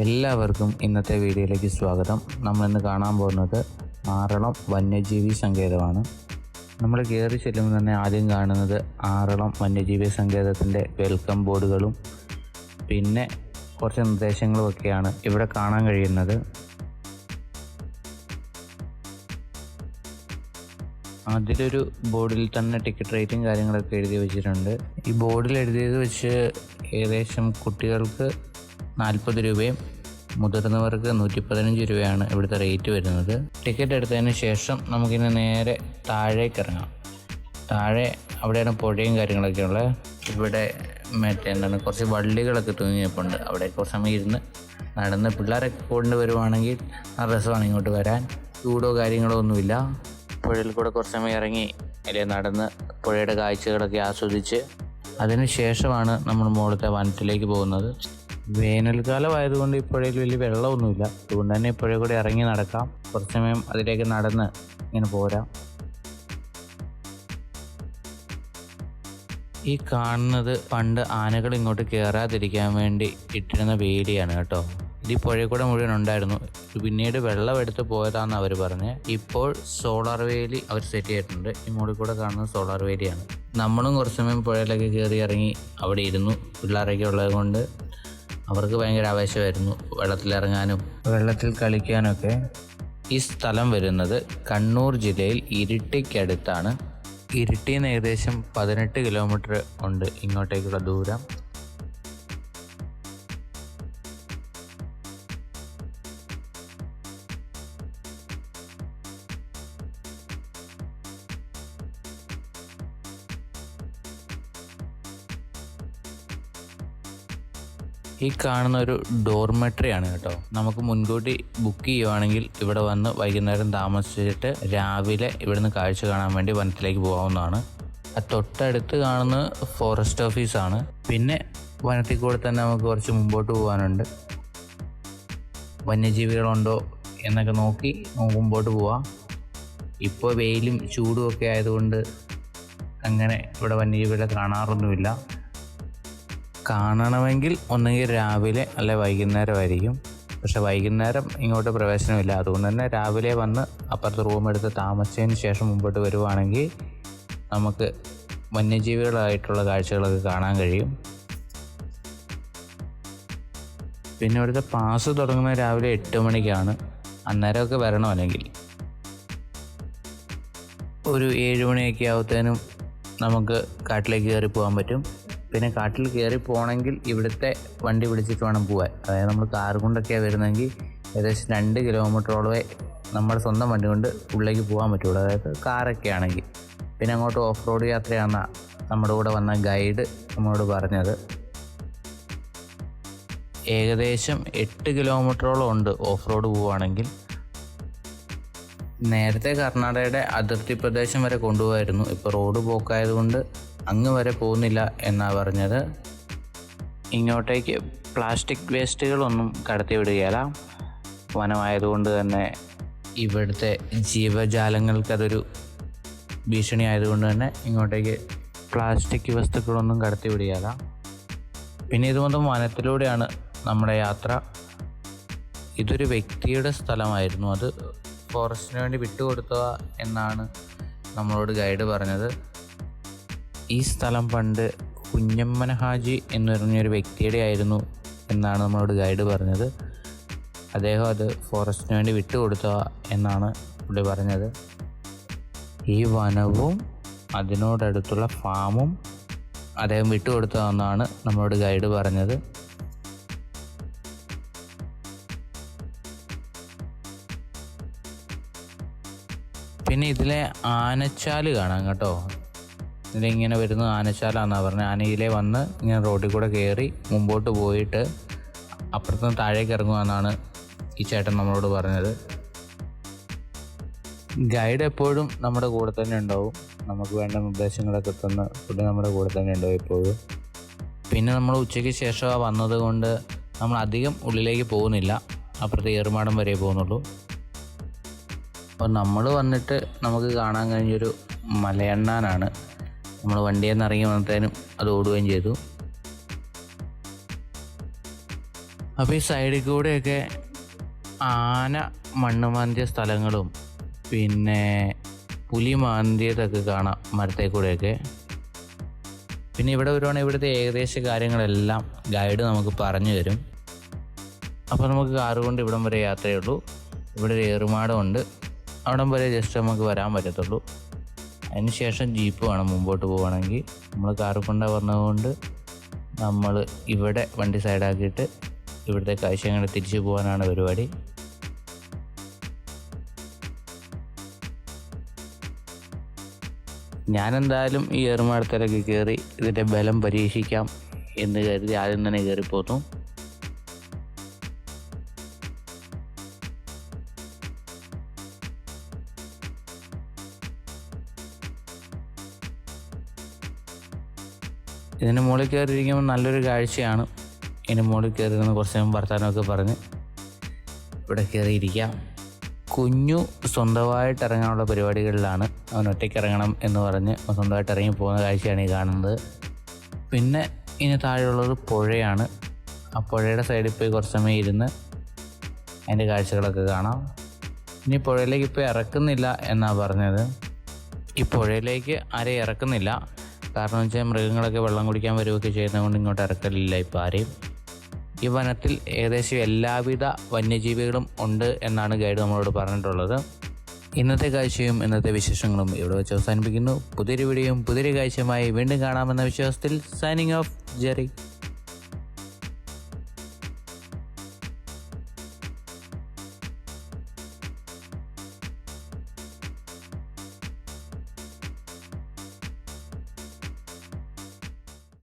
എല്ലാവർക്കും ഇന്നത്തെ വീഡിയോയിലേക്ക് സ്വാഗതം. നമ്മൾ ഇന്ന് കാണാൻ പോകുന്നത് ആറളം വന്യജീവി സങ്കേതമാണ്. നമ്മൾ കയറി ചെല്ലുമ്പോൾ തന്നെ ആദ്യം കാണുന്നത് ആറളം വന്യജീവി സങ്കേതത്തിന്റെ വെൽക്കം ബോർഡുകളും പിന്നെ കുറച്ച് നിർദ്ദേശങ്ങളും ഒക്കെയാണ് ഇവിടെ കാണാൻ കഴിയുന്നത്. അതിലൊരു ബോർഡിൽ തന്നെ ടിക്കറ്റ് റേറ്റും കാര്യങ്ങളൊക്കെ എഴുതി വെച്ചിട്ടുണ്ട്. ഈ ബോർഡിൽ എഴുതിയത് വെച്ച് ഏകദേശം കുട്ടികൾക്ക് നാൽപ്പത് രൂപയും മുതിർന്നവർക്ക് നൂറ്റി പതിനഞ്ച് രൂപയാണ് ഇവിടുത്തെ റേറ്റ് വരുന്നത്. ടിക്കറ്റ് എടുത്തതിന് ശേഷം നമുക്കിന്ന് നേരെ താഴേക്ക് ഇറങ്ങാം. താഴെ അവിടെയാണ് പുഴയും കാര്യങ്ങളൊക്കെ ഉള്ളത്. ഇവിടെ മറ്റേ എന്താണ് കുറച്ച് വള്ളികളൊക്കെ തൂങ്ങിയപ്പോണ്ട്. അവിടെ കുറച്ച് സമയം ഇരുന്ന് നടന്ന് പിള്ളേരൊക്കെ കൊണ്ട് വരുവാണെങ്കിൽ ആ രസമാണ് ഇങ്ങോട്ട് വരാൻ. ചൂടോ കാര്യങ്ങളോ ഒന്നുമില്ല. പുഴയിൽ കൂടെ കുറച്ച് സമയം ഇറങ്ങി അല്ലെങ്കിൽ നടന്ന് പുഴയുടെ കാഴ്ചകളൊക്കെ ആസ്വദിച്ച് അതിനുശേഷമാണ് നമ്മൾ മുകളിലത്തെ വനത്തിലേക്ക് പോകുന്നത്. വേനൽക്കാലം ആയതുകൊണ്ട് ഇപ്പോഴേക്ക് വലിയ വെള്ളമൊന്നുമില്ല. അതുകൊണ്ട് തന്നെ ഇപ്പോഴേ കൂടി ഇറങ്ങി നടക്കാം. കുറച്ച് സമയം അതിലേക്ക് നടന്ന് ഇങ്ങനെ പോരാം. ഈ കാണുന്നത് പണ്ട് ആനകൾ ഇങ്ങോട്ട് കയറാതിരിക്കാൻ വേണ്ടി ഇട്ടിരുന്ന വേലിയാണ് കേട്ടോ. ഇത് ഈ പുഴയിൽ കൂടെ മുഴുവൻ ഉണ്ടായിരുന്നു. പിന്നീട് വെള്ളം എടുത്ത് പോയതാണെന്ന് അവർ പറഞ്ഞ്. ഇപ്പോൾ സോളാർ വേലി അവർ സെറ്റ് ചെയ്തിട്ടുണ്ട്. ഈ മുകളിൽ കൂടെ കാണുന്നത് സോളാർ വേലിയാണ്. നമ്മളും കുറച്ച് സമയം പുഴയിലൊക്കെ കയറി ഇറങ്ങി അവിടെ ഇരുന്നു. പിള്ളേരൊക്കെ ഉള്ളത് കൊണ്ട് അവർക്ക് ഭയങ്കര ആവേശമായിരുന്നു വെള്ളത്തിലിറങ്ങാനും. വെള്ളത്തിൽ കളിക്കാനൊക്കെ ഈ സ്ഥലം വരുന്നത് കണ്ണൂർ ജില്ലയിൽ ഇരിട്ടിക്കടുത്താണ്. ഇരിട്ടിയിൽ ഏകദേശം പതിനെട്ട് കിലോമീറ്റർ ഉണ്ട് ഇങ്ങോട്ടേക്കുള്ള ദൂരം. ഈ കാണുന്ന ഒരു ഡോർമെട്രി ആണ് കേട്ടോ. നമുക്ക് മുൻകൂട്ടി ബുക്ക് ചെയ്യുവാണെങ്കിൽ ഇവിടെ വന്ന് വൈകുന്നേരം താമസിച്ചിട്ട് രാവിലെ ഇവിടുന്ന് കാഴ്ച കാണാൻ വേണ്ടി വനത്തിലേക്ക് പോകാവുന്നതാണ്. തൊട്ടടുത്ത് കാണുന്ന ഫോറസ്റ്റ് ഓഫീസാണ് പിന്നെ വനത്തിൽ കൂടെ തന്നെ നമുക്ക് കുറച്ച് മുമ്പോട്ട് പോകാനുണ്ട്. വന്യജീവികളുണ്ടോ എന്നൊക്കെ നോക്കി നമുക്ക് മുമ്പോട്ട് പോവാം. ഇപ്പോൾ വെയിലും ചൂടും ഒക്കെ ആയതുകൊണ്ട് അങ്ങനെ ഇവിടെ വന്യജീവികളെ കാണാറൊന്നുമില്ല. കാണണമെങ്കിൽ ഒന്നുകിൽ രാവിലെ അല്ലെ വൈകുന്നേരമായിരിക്കും. പക്ഷെ വൈകുന്നേരം ഇങ്ങോട്ട് പ്രവേശനമില്ല. അതുകൊണ്ട് തന്നെ രാവിലെ വന്ന് അപ്പുറത്ത് റൂം എടുത്ത് താമസിച്ചതിന് ശേഷം മുമ്പോട്ട് വരുവാണെങ്കിൽ നമുക്ക് വന്യജീവികളായിട്ടുള്ള കാഴ്ചകളൊക്കെ കാണാൻ കഴിയും. പിന്നെ ഇവിടുത്തെ പാസ് തുടങ്ങുന്നത് രാവിലെ എട്ട് മണിക്കാണ്. അന്നേരമൊക്കെ വരണം അല്ലെങ്കിൽ. ഒരു ഏഴ് മണിയൊക്കെ ആവത്തേനും നമുക്ക് കാട്ടിലേക്ക് കയറി പോകാൻ പറ്റും. പിന്നെ കാട്ടിൽ കയറി പോകണമെങ്കിൽ ഇവിടുത്തെ വണ്ടി പിടിച്ചിട്ട് വേണം പോകാൻ അതായത് നമ്മൾ കാർ കൊണ്ടൊക്കെയാണ് വരുന്നതെങ്കിൽ ഏകദേശം രണ്ട് കിലോമീറ്ററോളമേ നമ്മുടെ സ്വന്തം വണ്ടി കൊണ്ട് ഉള്ളിലേക്ക് പോകാൻ പറ്റുള്ളൂ. അതായത് കാറൊക്കെ ആണെങ്കിൽ. പിന്നെ അങ്ങോട്ട് ഓഫ് റോഡ് യാത്രയാണ് നമ്മുടെ കൂടെ വന്ന ഗൈഡ് നമ്മളോട് പറഞ്ഞത്. ഏകദേശം എട്ട് കിലോമീറ്ററോളം ഉണ്ട് ഓഫ് റോഡ് പോവുകയാണെങ്കിൽ നേരത്തെ കർണാടകയുടെ അതിർത്തി പ്രദേശം വരെ കൊണ്ടുപോകായിരുന്നു ഇപ്പോൾ റോഡ് പോക്കായതുകൊണ്ട് അങ്ങ് വരെ പോകുന്നില്ല എന്നാണ് പറഞ്ഞത്. ഇങ്ങോട്ടേക്ക് പ്ലാസ്റ്റിക് വേസ്റ്റുകളൊന്നും കടത്തി വിടുകയില്ല വനമായതുകൊണ്ട് തന്നെ ഇവിടുത്തെ ജീവജാലങ്ങൾക്കതൊരു ഭീഷണി ആയതുകൊണ്ട് തന്നെ ഇങ്ങോട്ടേക്ക് പ്ലാസ്റ്റിക് വസ്തുക്കളൊന്നും കടത്തി പിന്നെ ഇതുമൊന്നും വനത്തിലൂടെയാണ് നമ്മുടെ യാത്ര. ഇതൊരു വ്യക്തിയുടെ സ്ഥലമായിരുന്നു. അത് ഫോറസ്റ്റിന് വേണ്ടി വിട്ടുകൊടുത്തുക എന്നാണ് നമ്മളോട് ഗൈഡ് പറഞ്ഞത്. ഈ സ്ഥലം പണ്ട് കുഞ്ഞമ്മൻ ഹാജി എന്ന് പറഞ്ഞൊരു വ്യക്തിയുടെ ആയിരുന്നു എന്നാണ് നമ്മളോട് ഗൈഡ് പറഞ്ഞത്. അദ്ദേഹം അത് ഫോറസ്റ്റിന് വേണ്ടി വിട്ടുകൊടുത്ത എന്നാണ് പുള്ളി പറഞ്ഞത്. ഈ വനവും അതിനോടടുത്തുള്ള ഫാമും അദ്ദേഹം വിട്ടുകൊടുത്തതെന്നാണ് നമ്മളോട് ഗൈഡ് പറഞ്ഞത്. പിന്നെ ഇതിലെ ആനച്ചാൽ കാണാം കേട്ടോ. ഇതിലിങ്ങനെ ആനശാല എന്നാണ് പറഞ്ഞത് ആനയിലെ വന്ന് ഇങ്ങനെ റോഡിൽ കൂടെ കയറി മുമ്പോട്ട് പോയിട്ട് അപ്പുറത്തുനിന്ന് താഴേക്ക് ഇറങ്ങുമെന്നാണ് ഈ ചേട്ടൻ നമ്മളോട് പറഞ്ഞത്. ഗൈഡ് എപ്പോഴും നമ്മുടെ കൂടെ തന്നെ ഉണ്ടാവും. നമുക്ക് വേണ്ട നിർദ്ദേശങ്ങളൊക്കെ തന്ന് പുള്ളി നമ്മുടെ കൂടെ തന്നെ ഉണ്ടാവും എപ്പോഴും. പിന്നെ നമ്മൾ ഉച്ചയ്ക്ക് ശേഷം വന്നതുകൊണ്ട് നമ്മൾ അധികം ഉള്ളിലേക്ക് പോകുന്നില്ല. അപ്പുറത്തെ ഏറുമാടം വരെ പോകുന്നുള്ളൂ. അപ്പോൾ നമ്മൾ വന്നിട്ട് നമുക്ക് കാണാൻ കഴിഞ്ഞൊരു മലയണ്ണാനാണ്. നമ്മൾ വണ്ടിയിൽ നിന്ന് ഇറങ്ങി വന്നത്തേനും അത് ഓടുകയും ചെയ്തു. അപ്പോൾ ഈ സൈഡിൽ കൂടെയൊക്കെ ആന മണ്ണ് മാന്തിയ സ്ഥലങ്ങളും പിന്നെ പുലി മാന്തിയതൊക്കെ കാണാം മരത്തെ കൂടെയൊക്കെ. പിന്നെ ഇവിടെ വരുവാണെങ്കിൽ ഇവിടുത്തെ ഏകദേശ കാര്യങ്ങളെല്ലാം ഗൈഡ് നമുക്ക് പറഞ്ഞു തരും. അപ്പോൾ നമുക്ക് കാറ് കൊണ്ട് ഇവിടം വരെ യാത്രയുള്ളൂ ഇവിടെ ഒരു ഏറുമാടമുണ്ട്. അവിടം വരെ ജസ്റ്റ് നമുക്ക് വരാൻ പറ്റത്തുള്ളൂ. അതിന് ശേഷം ജീപ്പ് വേണം മുമ്പോട്ട് പോവുകയാണെങ്കിൽ നമ്മൾ കാറ് കൊണ്ടാണ് പറഞ്ഞതുകൊണ്ട് നമ്മൾ ഇവിടെ വണ്ടി സൈഡാക്കിയിട്ട് ഇവിടുത്തെ കാഴ്ചകൾ തിരിച്ചു പോകാനാണ് പരിപാടി. ഞാനെന്തായാലും ഈ എറുമാടത്തിലൊക്കെ കയറി ഇതിന്റെ ബലം പരീക്ഷിക്കാം എന്ന് കരുതി ആദ്യം തന്നെ കയറിപ്പോന്നു ഇതിന് മുകളിൽ കയറിയിരിക്കുമ്പോൾ നല്ലൊരു കാഴ്ചയാണ്. ഇതിന് മുകളിൽ കയറി നിന്ന് കുറച്ച് വർത്തമാനമൊക്കെ പറഞ്ഞ് ഇവിടെ കയറിയിരിക്കാം. കുഞ്ഞു സ്വന്തമായിട്ട് ഇറങ്ങാനുള്ള പരിപാടികളിലാണ് അവൻ ഒറ്റയ്ക്ക് ഇറങ്ങണം എന്ന് പറഞ്ഞ് സ്വന്തമായിട്ട് ഇറങ്ങി പോകുന്ന കാഴ്ചയാണ് ഈ കാണുന്നത്. പിന്നെ ഇനി താഴെയുള്ളത് പുഴയാണ്. ആ പുഴയുടെ സൈഡിൽ പോയി കുറച്ച് സമയം ഇരുന്ന് അതിന്റെ കാഴ്ചകളൊക്കെ കാണാം. ഇനി പുഴയിലേക്ക് ഇപ്പോൾ ഇറക്കുന്നില്ല എന്നാണ് പറഞ്ഞത്. ഈ പുഴയിലേക്ക് ആരെയും ഇറക്കുന്നില്ല. കാരണം വെച്ചാൽ മൃഗങ്ങളൊക്കെ വെള്ളം കുടിക്കാൻ വരുമൊക്കെ ചെയ്യുന്നതുകൊണ്ട് ഇങ്ങോട്ട് ഇറക്കലില്ല ഇപ്പോൾ ആരെയും. ഈ വനത്തിൽ ഏകദേശം എല്ലാവിധ വന്യജീവികളും ഉണ്ട് എന്നാണ് ഗൈഡ് നമ്മളോട് പറഞ്ഞിട്ടുള്ളത്. ഇന്നത്തെ കാഴ്ചയും ഇന്നത്തെ വിശേഷങ്ങളും ഇവിടെ വെച്ച് അവസാനിപ്പിക്കുന്നു. പുതിയൊരു വീഡിയോയും പുതിയൊരു കാഴ്ചയുമായി വീണ്ടും കാണാമെന്ന വിശ്വാസത്തിൽ സൈനിങ് ഓഫ് ജെറി